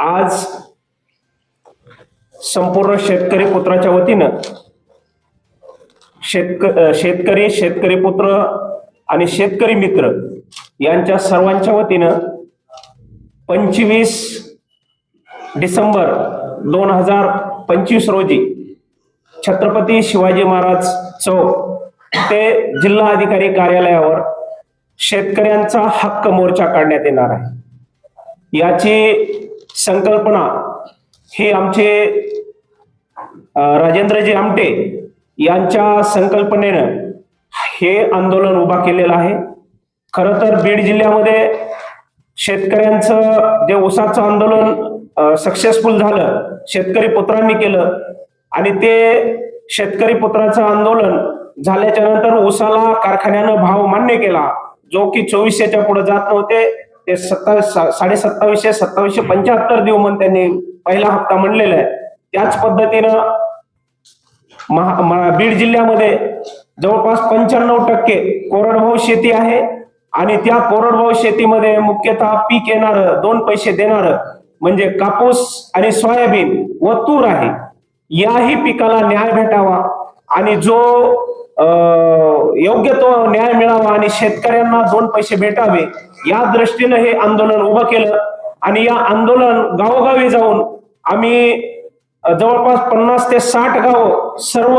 आज संपूर्ण शेतकरी पुत्राच्या वतीनं शेतक शेतकरी शेतकरी पुत्र आणि शेतकरी मित्र यांच्या सर्वांच्या वतीनं पंचवीस डिसेंबर दोन हजार पंचवीस रोजी छत्रपती शिवाजी महाराज चौक ते जिल्हा अधिकारी कार्यालयावर शेतकऱ्यांचा हक्क मोर्चा काढण्यात येणार आहे. याची संकल्पना हे आमचे राजेंद्रजी आमटे यांच्या संकल्पनेनं हे आंदोलन उभा केलेलं आहे. खर तर बीड जिल्ह्यामध्ये शेतकऱ्यांचं जे ऊसाचं आंदोलन सक्सेसफुल झालं शेतकरी पुत्रांनी केलं आणि ते शेतकरी पुत्राचं आंदोलन झाल्याच्यानंतर ऊसाला कारखान्यानं भाव मान्य केला जो की चोवीसशेच्या पुढे जात नव्हते. ते सत्तावीस साडे सत्तावीसशे सत्तावीसशे पंच्याहत्तर देऊ म्हणून त्यांनी पहिला हप्ता म्हणलेला आहे. त्याच पद्धतीनं महा बीड जिल्ह्यामध्ये जवळपास पंच्याण्णव टक्के कोरडभाऊ शेती आहे आणि त्या कोरडभाऊ शेतीमध्ये मुख्यतः पीक येणार दोन पैसे देणार म्हणजे कापूस आणि सोयाबीन व तूर आहे. याही पिकाला न्याय भेटावा आणि जो योग्य तो न्याय मिळावा आणि शेतकऱ्यांना दोन पैसे भेटावे या दृष्टीनं हे आंदोलन उभं केलं. आणि या आंदोलन गावोगावी जाऊन आम्ही जवळपास पन्नास ते साठ गाव सर्व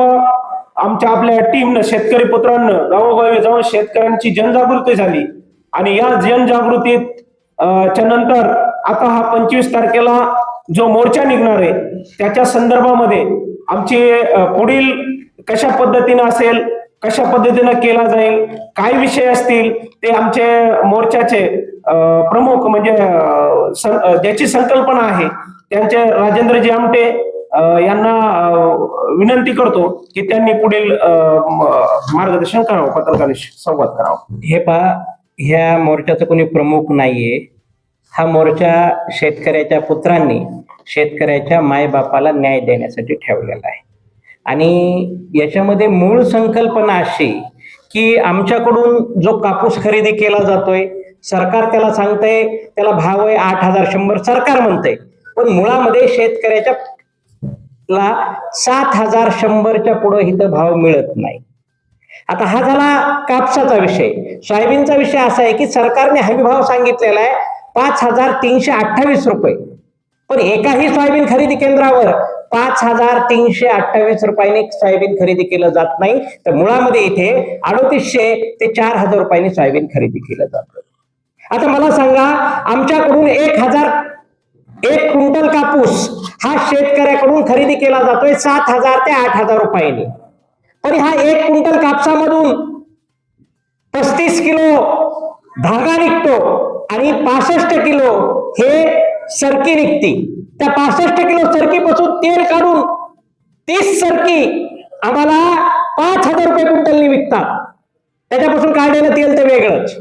आमच्या आपल्या टीमनं शेतकरी पुत्रांना गावोगावी जाऊन शेतकऱ्यांची जनजागृती झाली. आणि या जनजागृतीत च्या नंतर आता हा पंचवीस तारखेला जो मोर्चा निघणार आहे त्याच्या संदर्भामध्ये आमचे पुढील कशा पद्धतीनं असेल कशा पद्धतीनं केला जाईल काय विषय असतील ते आमचे मोर्चाचे प्रमुख म्हणजे सं- ज्याची संकल्पना आहे त्यांचे राजेंद्रजी आमटे यांना विनंती करतो की त्यांनी पुढील मार्गदर्शन करावं पत्रकारांशी संवाद करावा. हे पहा ह्या मोर्चाचं कोणी प्रमुख नाहीये. हा मोर्चा शेतकऱ्याच्या पुत्रांनी शेतकऱ्याच्या मायबापाला न्याय देण्यासाठी ठेवलेला आहे. आणि याच्यामध्ये मूळ संकल्पना अशी की आमच्याकडून जो कापूस खरेदी केला जातोय सरकार त्याला सांगतंय त्याला भाव आहे आठ हजार शंभर सरकार म्हणतंय. पण मुळामध्ये शेतकऱ्याच्या ला सात हजार शंभरच्या पुढे इथं भाव मिळत नाही. आता हा झाला कापसाचा विषय. सोयाबीनचा विषय असा आहे की सरकारने हमी भाव सांगितलेला आहे पाच हजार तीनशे अठ्ठावीस रुपये. पण एकाही सोयाबीन खरेदी केंद्रावर पाच हजार तीनशे अठ्ठावीस रुपयाने सोयाबीन खरेदी केलं जात नाही. तर मुळामध्ये इथे अडोतीसशे ते चार हजार रुपयाने सोयाबीन खरेदी केलं जातं. आता मला सांगा आमच्याकडून एक हजार एक क्विंटल कापूस हा शेतकऱ्याकडून खरेदी केला जातोय सात हजार ते आठ हजार रुपयांनी. पण हा एक क्विंटल कापसामधून पस्तीस किलो धागा निघतो आणि पासष्ट किलो हे सरकी निघते. त्या पासष्ट किलो सरकीपासून तेल काढून तीस सरकी आम्हाला पाच हजार रुपये क्विंटलनी विकतात. त्याच्यापासून काढलेलं तेल तर वेगळंच.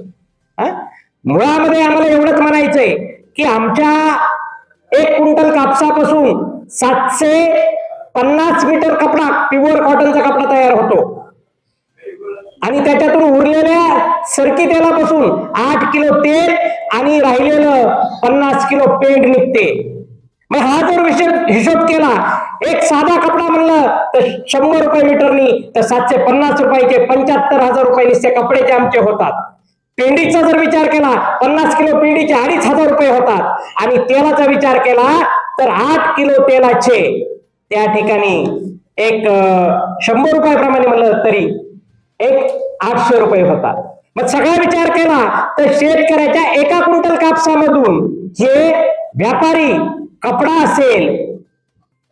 मुळामध्ये आम्हाला एवढंच म्हणायचंय की आमच्या एक क्विंटल कापसापासून सातशे पन्नास मीटर कपडा प्युअर कॉटनचा कपडा तयार होतो. आणि त्याच्यातून उरलेल्या सरकी तेलापासून आठ किलो तेल आणि राहिलेलं पन्नास किलो पेंट निघते. मग हा जर विषय हिशोब केला एक साधा कपडा म्हणलं तर शंभर रुपये मीटरनी तर सातशे पन्नास रुपयाचे पंच्याहत्तर हजार रुपये नुसते कपड्याचे आमचे होतात. पेंडीचा जर विचार केला पन्नास किलो पेंडीचे अडीच हजार रुपये होतात. आणि तेलाचा विचार केला तर आठ किलो तेलाचे. त्या ठिकाणी एक शंभर रुपयाप्रमाणे म्हणलं तरी एक आठशे रुपये होतात मग सगळा विचार केला तर शेतकऱ्याच्या एका क्विंटल कापसामधून जे व्यापारी कपडा असेल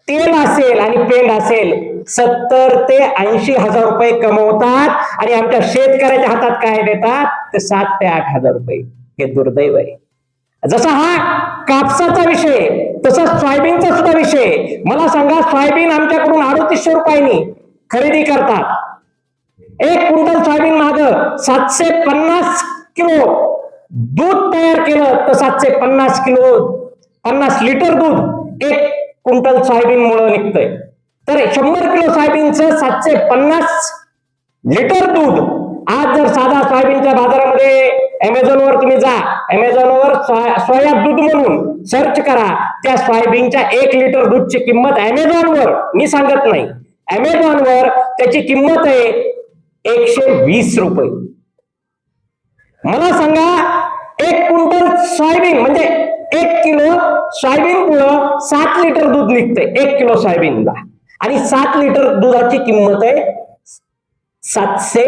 तेल असेल आणि पेंड असेल सत्तर ते ऐंशी हजार रुपये कमवतात आणि आमच्या शेतकऱ्याच्या हातात काय देतात? ते सात ते आठ हजार रुपये. हे दुर्दैव आहे. जसा हा कापसाचा विषय तसा सोयाबीनचा सुद्धा विषय. मला सांगा सोयाबीन आमच्याकडून अडतीसशे रुपयांनी खरेदी करतात. एक क्विंटल सोयाबीन माग सातशे पन्नास किलो दूध तयार केलं तर सातशे पन्नास किलो पन्नास लिटर दूध एक क्विंटल सोयाबीन मुळे निघतंय. तर शंभर किलो सोयाबीनचं सातशे पन्नास लिटर दूध आज जर साधा सोयाबीनच्या बाजारामध्ये अमेझॉनवर तुम्ही जा अमेझॉन वर सोया दूध म्हणून सर्च करा. त्या सोयाबीनच्या एक लिटर दूधची किंमत अमेझॉनवर मी सांगत नाही. अमेझॉन वर त्याची किंमत आहे एकशे वीस रुपये. मला सांगा एक क्विंटल सोयाबीन म्हणजे एक किलो सोयाबीन पुढं सात लिटर दूध निघते एक किलो सोयाबीनला आणि सात लिटर दुधाची किंमत आहे सातशे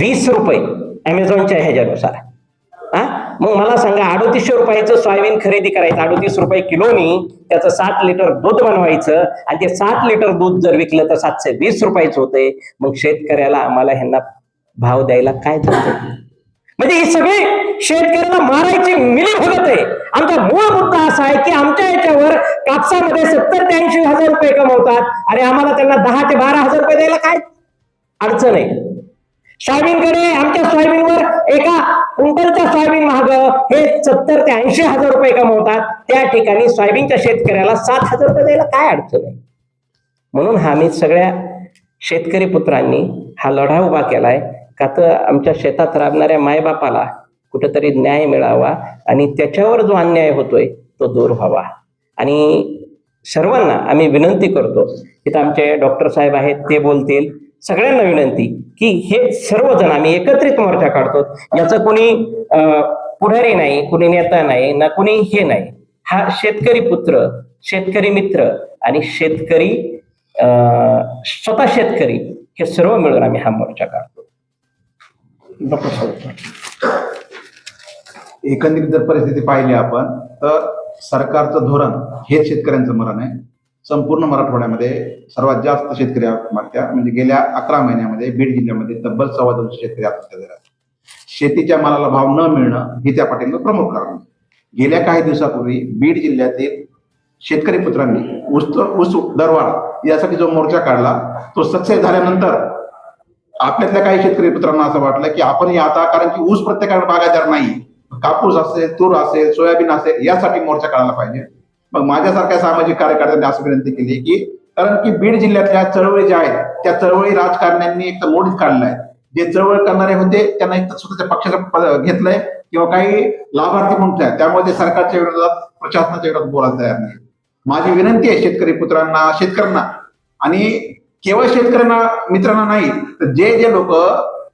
वीस रुपये. अमेझॉनच्या ह्याच्यानुसार. मग मला सांगा अडोतीसशे रुपयाचं सोयाबीन खरेदी करायचं अडोतीस रुपये किलोनी त्याचं सात लिटर दूध बनवायचं आणि ते सात लिटर दूध जर विकलं तर सातशे वीस रुपयाचं होते. मग शेतकऱ्याला आम्हाला ह्यांना भाव द्यायला काय म्हणजे हे सगळे शेतकऱ्याला मारायची मिली भगत आहे. आमचा मूळ मुद्दा असा आहे की आमच्या याच्यावर कापसामध्ये सत्तर ते ऐंशी हजार रुपये कमवतात. आणि आम्हाला त्यांना दहा ते बारा हजार रुपये द्यायला काय अडचण आहे? सोयाबीनकडे आमच्या सोयाबीनवर एका क्विंटलच्या सोयाबीन महाग. हे सत्तर ते ऐंशी हजार रुपये कमवतात. त्या ठिकाणी सोयाबीनच्या शेतकऱ्याला सात हजार रुपये द्यायला काय अडचण आहे? म्हणून हा आम्ही सगळ्या शेतकरी पुत्रांनी हा लढा उभा केलाय. का तर आमच्या शेतात राबणाऱ्या मायबापाला कुठंतरी न्याय मिळावा आणि त्याच्यावर जो अन्याय होतोय तो दूर व्हावा. आणि सर्वांना आम्ही विनंती करतो तिथं आमचे डॉक्टर साहेब आहेत ते बोलतील. सगळ्यांना विनंती की हे सर्वजण आम्ही एकत्रित मोर्चा काढतो. याचं कोणी अं, पुढारी नाही कोणी नेता नाही ना कोणी हे नाही. हा शेतकरी पुत्र शेतकरी मित्र आणि शेतकरी अं, स्वतः शेतकरी हे सर्व मिळून आम्ही हा मोर्चा काढतो. डॉक्टर एकंदरीत जर परिस्थिती पाहिली आपण तर सरकारचं धोरण हेच शेतकऱ्यांचं मरण आहे. संपूर्ण मराठवाड्यामध्ये सर्वात जास्त शेतकरी आत्महत्या म्हणजे गेल्या अकरा महिन्यामध्ये बीड जिल्ह्यामध्ये तब्बल सव्वा दोनशे शेतकरी आत्महत्या झाल्या. शेतीच्या मालाला भाव न मिळणं हे त्या पाटील प्रमुख कारण. गेल्या काही दिवसापूर्वी बीड जिल्ह्यातील शेतकरी पुत्रांनी ऊस ऊस दरवाढ यासाठी जो मोर्चा काढला तो सक्सेस झाल्यानंतर आपल्यातल्या काही शेतकरी पुत्रांना असं वाटलं की आपण हे आता कारण की ऊस प्रत्येकाकडे बागायदार नाही. कापूस असेल तूर असेल सोयाबीन असेल यासाठी मोर्चा काढायला पाहिजे. मग माझ्यासारख्या सामाजिक कार्यकर्त्यांनी असं विनंती केली की कारण की बीड जिल्ह्यातल्या चळवळी ज्या आहेत त्या चळवळी राजकारण्यांनी एक तर मोडीत काढलाय आहे. जे चळवळ करणारे होते त्यांना एक तर स्वतःच्या पक्षाचं घेतलंय किंवा काही लाभार्थी म्हणून आहेत. त्यामुळे ते सरकारच्या विरोधात प्रशासनाच्या विरोधात बोलायला तयार नाही. माझी विनंती आहे शेतकरी पुत्रांना शेतकऱ्यांना. आणि केवळ शेतकऱ्यांना मित्रांना नाही तर जे जे लोक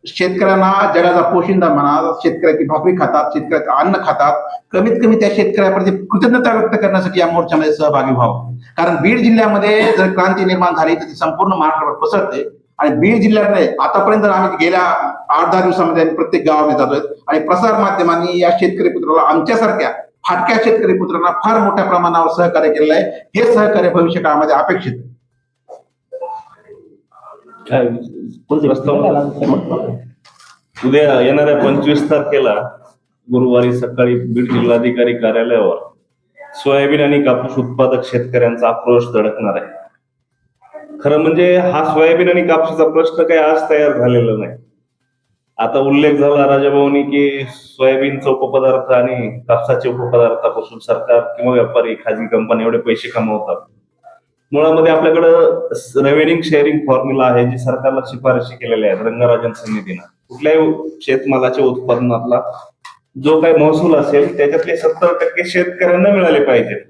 शेतकऱ्यांना जगाचा पोशिंदा म्हणा शेतकऱ्याची भाकरी खातात शेतकऱ्याचं अन्न खातात कमीत कमी त्या शेतकऱ्याप्रती कृतज्ञता व्यक्त करण्यासाठी या मोर्चामध्ये सहभागी व्हावं. कारण बीड जिल्ह्यामध्ये जर क्रांती निर्माण झाली तर ती संपूर्ण महाराष्ट्रावर पसरते. आणि बीड जिल्ह्यामध्ये आतापर्यंत आम्ही गेल्या आठ दहा दिवसामध्ये आम्ही प्रत्येक गावामध्ये जातोय आणि प्रसार माध्यमांनी या शेतकरी पुत्राला आमच्यासारख्या फाटक्या शेतकरी पुत्रांना फार मोठ्या प्रमाणावर सहकार्य केलेलं आहे. हे सहकार्य भविष्य काळामध्ये अपेक्षित आहे. उद्या येणाऱ्या पंचवीस तारखेला गुरुवारी सकाळी बीड जिल्हाधिकारी कार्यालयावर सोयाबीन आणि कापूस उत्पादक शेतकऱ्यांचा आक्रोश धडकणार आहे. खरं म्हणजे हा सोयाबीन आणि कापसाचा प्रश्न काही आज तयार झालेला नाही. आता उल्लेख झाला राजाभाऊनी की सोयाबीनचा उपपदार्थ आणि कापसाच्या उपपदार्थापासून सरकार किंवा व्यापारी खाजगी कंपनी एवढे पैसे कमवतात. मुळामध्ये आपल्याकडं रेव्हेन्यू शेअरिंग फॉर्म्युला आहे जी सरकारला शिफारशी केलेल्या आहेत रंगराजन समितीनं. कुठल्याही शेतमालाच्या उत्पादनातला जो काही महसूल असेल त्याच्यातले सत्तर टक्के शेतकऱ्यांना मिळाले पाहिजेत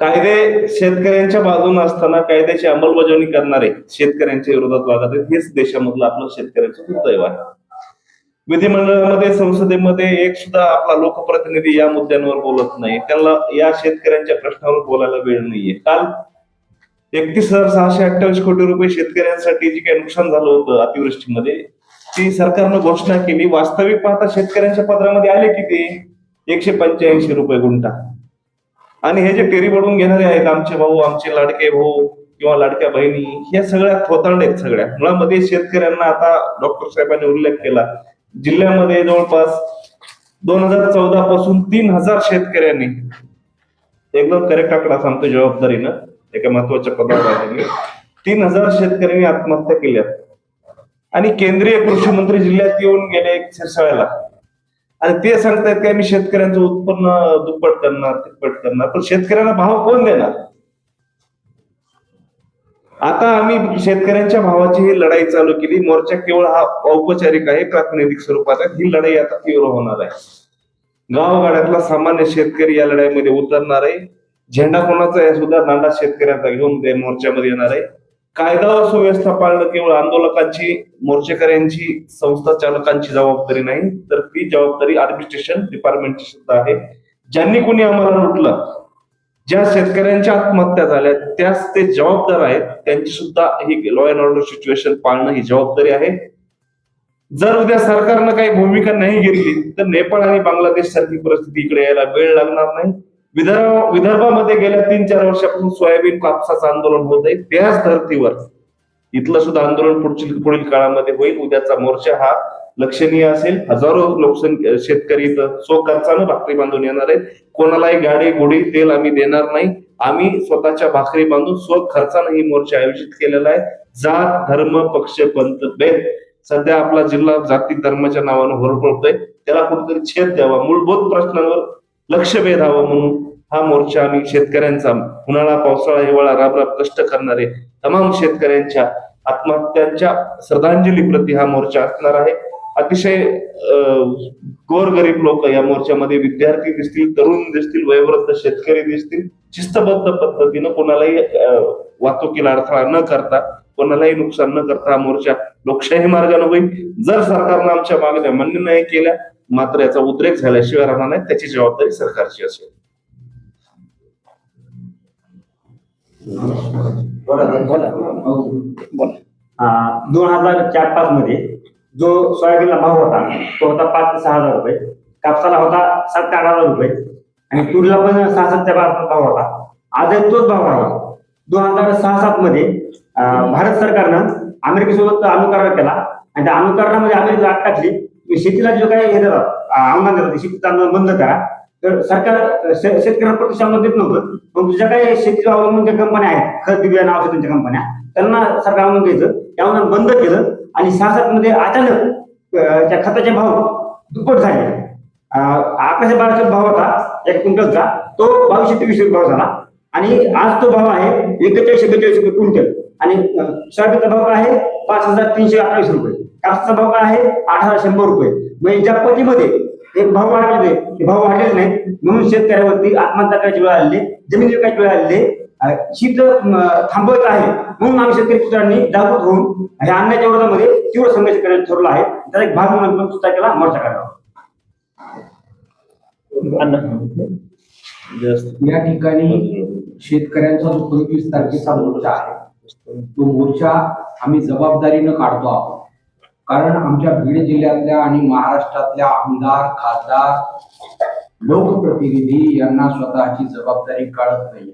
कायदे शेतकऱ्यांच्या बाजूने असताना कायद्याची अंमलबजावणी करणारे शेतकऱ्यांच्या विरोधात वागत आहेत हेच देशामधलं आपलं शेतकऱ्यांचं दुर्दैव आहे. विधिमंडळामध्ये संसदेमध्ये एक सुद्धा आपला लोकप्रतिनिधी या मुद्द्यांवर बोलत नाही त्यांना या शेतकऱ्यांच्या प्रश्नावर बोलायला वेळ नाहीये. काल एकतीस हजार सहाशे अठ्ठावीस कोटी रुपये शेतकऱ्यांसाठी जी काही नुकसान झालं होतं अतिवृष्टीमध्ये ती सरकारनं घोषणा केली. वास्तविक पाहता शेतकऱ्यांच्या पत्रामध्ये आले किती? एकशे पंच्याऐंशी रुपये गुंठा. आणि हे जे टेरी बडून घेणारे आहेत आमचे भाऊ आमचे लाडके भाऊ किंवा लाडक्या बहिणी ह्या सगळ्या थोतांड आहेत सगळ्या. मुळामध्ये शेतकऱ्यांना आता डॉक्टर साहेबांनी उल्लेख केला जिल्ह्यामध्ये जवळपास दोन हजार चौदा पासून तीन हजार शेतकऱ्यांनी एकदम करेक्ट आकडा सांगतो जबाबदारीनं. एका महत्त्वाच्या पदावर तीन हजार शेतकऱ्यांनी आत्महत्या केल्या. आणि केंद्रीय कृषी मंत्री जिल्ह्यात येऊन गेले एक शिरसाळ्याला. आणि ते सांगतायत की आम्ही शेतकऱ्यांचं उत्पन्न दुप्पट करणार तिप्पट करणार. पण शेतकऱ्यांना भाव कोण देणार? आता आम्ही शेतकऱ्यांच्या भावाची ही लढाई चालू केली. मोर्चा केवळ हा औपचारिक आहे प्रातिनिधिक स्वरूपात आहे. ही लढाई आता तीव्र होणार आहे. गावगाड्यातला सामान्य शेतकरी या लढाईमध्ये उतरणार आहे. झेंडा कोणाचा आहे सुद्धा दांडा शेतकऱ्यांचा घेऊन ते मोर्चामध्ये येणार आहे. कायदा व सुव्यवस्था पाळणं केवळ आंदोलकांची मोर्चेकऱ्यांची संस्था चालकांची जबाबदारी नाही. तर ती जबाबदारी ऍडमिनिस्ट्रेशन डिपार्टमेंटची सुद्धा आहे. ज्यांनी कोणी आम्हाला लुटलं ज्या शेतकऱ्यांच्या आत्महत्या झाल्या त्याच ते जबाबदार आहेत त्यांची सुद्धा ही लॉ अँड ऑर्डर सिच्युएशन पाळणं ही जबाबदारी आहे. जर उद्या सरकारनं काही भूमिका नाही घेतली तर नेपाळ आणि बांगलादेश सारखी परिस्थिती इकडे यायला वेळ लागणार नाही. विदर्भ विदर्भामध्ये गेल्या तीन चार वर्षापासून सोयाबीन कापसाचं आंदोलन होत आहे त्याच धर्तीवर. इथलं सुद्धा आंदोलन पुढची पुढील काळामध्ये होईल उद्याचा मोर्चा हा लक्षणीय असेल हजारो लोकसंख्या शेतकरी इथं सो खर्चानं भाकरी बांधून येणार आहेत. कोणालाही गाडी गुढी तेल आम्ही देणार नाही. आम्ही स्वतःच्या भाकरी बांधून स्व खर्चानं ही मोर्चा आयोजित केलेला आहे. जात धर्म पक्ष पंत भेद. सध्या आपला जिल्हा जाती धर्माच्या नावानं होरपळतोय. त्याला कुठेतरी छेद द्यावा. मूलभूत प्रश्नांवर लक्ष वेधावं म्हणून हा मोर्चा आम्ही शेतकऱ्यांचा उन्हाळा पावसाळा हिवाळा राबराब कष्ट करणारे तमाम शेतकऱ्यांच्या आत्महत्यांच्या श्रद्धांजली प्रती हा मोर्चा असणार आहे. अतिशय गोरगरीब लोक या मोर्चामध्ये विद्यार्थी दिसतील तरुण दिसतील वयोवृद्ध शेतकरी दिसतील. शिस्तबद्ध पद्धतीनं कोणालाही अं, वाहतुकीला अडथळा न करता कोणालाही नुकसान न करता हा मोर्चा लोकशाही मार्गाने होईल. जर सरकारनं आमच्या मागण्या मान्य नाही केल्या मात्र याचा उद्रेक झाल्याशिवाय राहणार नाही त्याची जबाबदारी सरकारची असेल. दोन हजार चार पाच मध्ये जो सोयाबीनला भाव होता तो होता पाच ते सहा हजार रुपये. कापसाला होता सात ते आठ हजार रुपये. आणि तुरीला पण सहा सात ते बारा भाव होता. आज तोच भाव आहे. दोन हजार सहा सात मध्ये भारत सरकारनं अमेरिकेसोबत अनुकरण केला. आणि त्या अनुकरणामध्ये अमेरिका आठ टाकली. शेतीला जो काही हे देतात अं, देतात शेतीचं बंद करा. तर सरकार शे- शेतकऱ्यांना प्रतिष्ठा देत नव्हतं. पण ज्या काही शेतीला अवलंबून ज्या कंपन्या आहेत खत बिबियाणं औषधांच्या कंपन्या त्यांना सरकार अनुदान द्यायचं. ते बंद केलं. आणि सहा मध्ये अचानक त्या खताचे भाव दुप्पट झाले. अं, अकराशे भाव होता एक क्विंटलचा तो बावीसशे तेवीस रुपये भाव झाला. आणि आज तो भाव आहे एकेचाळीसशे बेचाळीस रुपये क्विंटल. आणि सोयाबीनचा भाव काय आहे? पाच हजार तीनशे अठ्ठावीस रुपये. कापसाचा भाव काय आहे? आठ हजार शंभर रुपये. म्हणजे ज्या पटीमध्ये एक भाव वाढले ते भाव वाढलेले नाही म्हणून शेतकऱ्यावरती आत्महत्या करायची वेळ आलेली जमीन विकायची वेळ आलेली. शीत थांबवत आहे. म्हणून आम्ही शेतकरी पुत्रांनी जागृत होऊन या अन्याच्या विरोधामध्ये तीव्र संघर्ष करायला ठरवला आहे. त्याचा एक भाग म्हणून आपण पुस्तकाला मोर्चा करावा या ठिकाणी शेतकऱ्यांचा जो पंचवीस तारखेचा मोर्चा आहे तो मोर्चा आम्ही जबाबदारीनं काढतो आहोत. कारण आमच्या बीड जिल्ह्यातल्या आणि महाराष्ट्रातल्या आमदार खासदार लोकप्रतिनिधी यांना स्वतःची जबाबदारी काढत नाही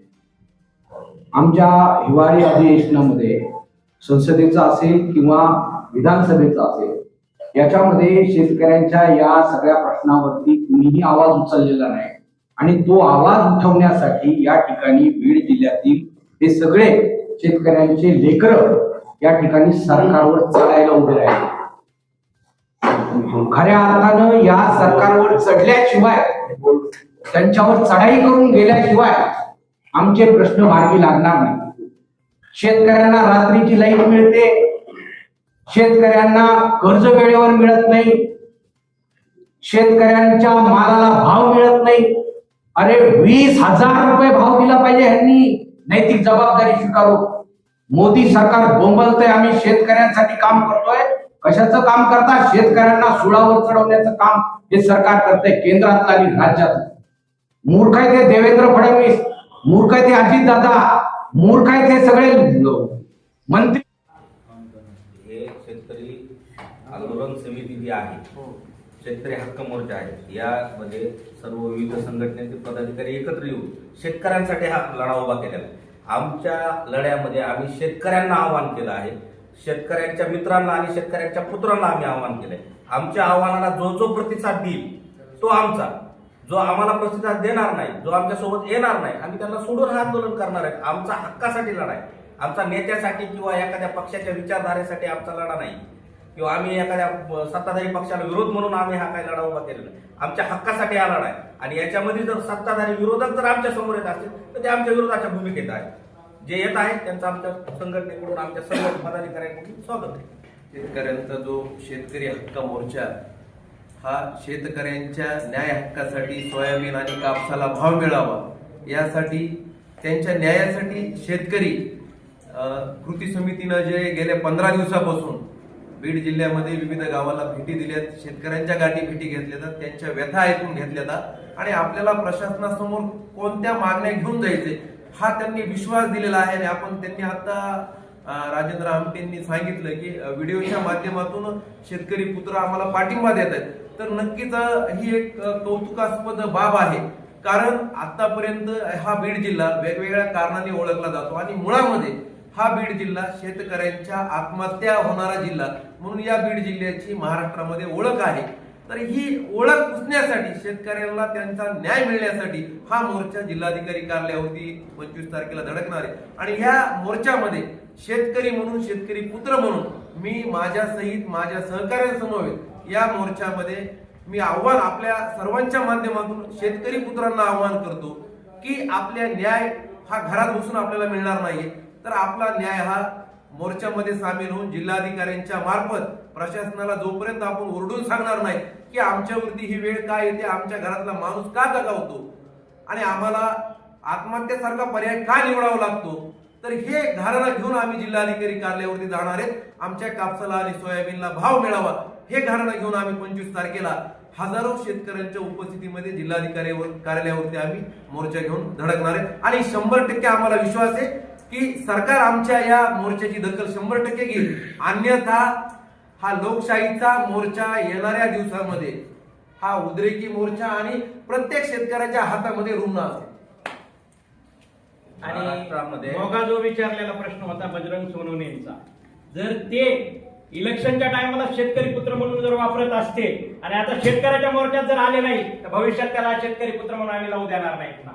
आमच्या हिवाळी अधिवेशनामध्ये संसदेचा असेल किंवा विधानसभेचा असेल याच्यामध्ये शेतकऱ्यांच्या या सगळ्या प्रश्नावरती कुणीही आवाज उचललेला नाही. आणि तो आवाज उठवण्यासाठी या ठिकाणी बीड जिल्ह्यातील हे सगळे शेतकऱ्यांचे लेकर या ठिकाणी सरकारवर चढायला उभे राहिले. खऱ्या अर्थानं या सरकारवर चढल्याशिवाय त्यांच्यावर चढाई करून गेल्याशिवाय आमचे प्रश्न मार्गी लागणार नाही. शेतकऱ्यांना रात्रीची लाइट मिळते. शेतकऱ्यांना कर्ज वेळेवर मिळत नाही. शेतकऱ्यांच्या मालाला भाव मिळत नाही. अरे वीस हजार रुपये भाव दिला पाहिजे ह्यांनी. नैतिक जबाबदारी स्वीकारू. मोदी सरकार बोंबलतय आम्ही शेतकऱ्यांसाठी काम करतोय. कशाचं काम करता? शेतकऱ्यांना सुळावर चढवण्याचं काम हे सरकार करतंय केंद्रात आणि राज्यात मूर्ख आहे ते देवेंद्र फडणवीस. मूर्ख आहे ते अजितदादा मूर्ख आहे ते सगळे मंत्री. हे शेतकरी आंदोलन समिती जी आहे शेतकरी हक्क मोर्चा आहे यामध्ये सर्व विविध संघटनेचे पदाधिकारी एकत्र येऊन शेतकऱ्यांसाठी हा लढा उभा केलेला आहे. आमच्या लढ्यामध्ये आम्ही शेतकऱ्यांना आव्हान केलं आहे. शेतकऱ्यांच्या मित्रांना आणि शेतकऱ्यांच्या पुत्रांना आम्ही आव्हान केलंय. आमच्या आव्हानाला जो जो प्रतिसाद देईल तो आमचा. जो आम्हाला प्रतिसाद देणार नाही जो आमच्यासोबत येणार नाही आम्ही त्यांना सोडून हा आंदोलन करणार आहे. आमचा हक्कासाठी लढा आहे आमचा नेत्यासाठी किंवा एखाद्या पक्षाच्या विचारधारेसाठी आमचा लढा नाही. किंवा आम्ही एखाद्या सत्ताधारी पक्षाला विरोध म्हणून आम्ही हा काही लढा उभा केलेला नाही. आमच्या हक्कासाठी हा लढा आहे. आणि याच्यामध्ये जर सत्ताधारी विरोधक जर आमच्यासमोर येत असतील तर ते आमच्या विरोधाच्या भूमिकेत आहे जे येत आहेत त्यांचं आमच्या संघटनेकडून आमच्या सर्व पदाधिकाऱ्यांकडून स्वागत आहे. शेतकऱ्यांचा जो शेतकरी हक्क मोर्चा हा शेतकऱ्यांच्या न्याय हक्कासाठी सोयाबीन आणि कापसाला भाव मिळावा यासाठी त्यांच्या न्यायासाठी शेतकरी कृती समितीनं जे गेल्या पंधरा दिवसापासून बीड जिल्ह्यामध्ये विविध गावाला भेटी दिल्यात शेतकऱ्यांच्या गाठी भेटी घेतल्या त्यांच्या व्यथा ऐकून घेतल्या आणि आपल्याला प्रशासनासमोर कोणत्या मागण्या घेऊन जायचे हा त्यांनी विश्वास दिलेला आहे आणि आपण त्यांनी आता राजेंद्र आमटेंनी सांगितलं की व्हिडिओच्या माध्यमातून शेतकरी पुत्र आम्हाला पाठिंबा देत आहेत तर नक्कीच ही एक कौतुकास्पद बाब आहे. कारण आतापर्यंत हा बीड जिल्हा वेगवेगळ्या कारणाने ओळखला जातो आणि मुळामध्ये हा बीड जिल्हा शेतकऱ्यांच्या आत्महत्या होणारा जिल्हा म्हणून या बीड जिल्ह्याची महाराष्ट्रामध्ये ओळख आहे. तर ही ओळख पुसण्यासाठी शेतकऱ्यांना त्यांचा न्याय मिळण्यासाठी हा मोर्चा जिल्हाधिकारी कार्यालयावरती पंचवीस तारखेला धडकणार आहे. आणि ह्या मोर्चामध्ये शेतकरी म्हणून शेतकरी पुत्र म्हणून मी माझ्या सहित माझ्या सहकार्यांसमवेत या मोर्चामध्ये मी आव्हान आपल्या सर्वांच्या माध्यमातून शेतकरी पुत्रांना आव्हान करतो की आपल्या न्याय हा घरात बसून आपल्याला मिळणार नाहीये. तर आपला न्याय हा मोर्चामध्ये सामील होऊन जिल्हाधिकाऱ्यांच्या मार्फत प्रशासनाला जोपर्यंत आपण ओरडून सांगणार नाही की आमच्यावरती ही वेळ काय येते आमच्या घरातला माणूस का दगावतो आणि आम्हाला आत्महत्येसारखा पर्याय का निवडावा लागतो तर हे घराणं घेऊन आम्ही जिल्हाधिकारी कार्यालयावरती जाणार आहेत. आमच्या कापसाला आणि सोयाबीनला भाव मिळावा हे घराणं घेऊन आम्ही पंचवीस तारखेला हजारो शेतकऱ्यांच्या उपस्थितीमध्ये जिल्हाधिकारी कार्यालयावरती आम्ही मोर्चा घेऊन धडकणार आहे आणि शंभर टक्के आम्हाला विश्वास आहे की सरकार आमच्या या मोर्चाची दखल शंभर टक्के घेईल. अन्यथा हा लोकशाहीचा मोर्चा येणाऱ्या दिवसामध्ये हा उद्रेकी मोर्चा आणि प्रत्येक शेतकऱ्याच्या हातामध्ये रुग्ण असेल आणि मोगा जो विचारलेला प्रश्न होता बजरंग सोनवणेंचा जर ते इलेक्शनच्या टायमाला शेतकरी पुत्र म्हणून जर वापरत असते आणि आता शेतकऱ्याच्या मोर्चात जर आले नाही तर भविष्यात त्याला शेतकरी पुत्र म्हणून आम्ही लावू देणार नाहीत ना.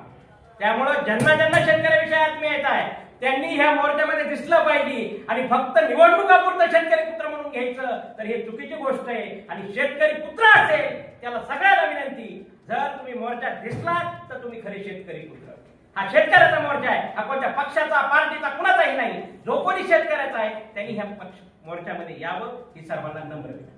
त्यामुळं ज्यांना ज्यांना शेतकऱ्याविषयी आत्मीयता आहे त्यांनी ह्या मोर्चामध्ये दिसलं पाहिजे आणि फक्त निवडणुकापुरतं शेतकरी पुत्र म्हणून घ्यायचं तर हे चुकीची गोष्ट आहे. आणि शेतकरी पुत्र असेल त्याला सगळ्याला विनंती जर तुम्ही मोर्चात दिसलात तर तुम्ही खरे शेतकरी पुत्र. हा शेतकऱ्याचा मोर्चा आहे. हा कोणत्या पक्षाचा पार्टीचा कुणाचाही नाही. जो कोणी शेतकऱ्याचा आहे त्यांनी ह्या पक्ष मोर्चामध्ये यावं ही सर्वांना नम्र विनंती.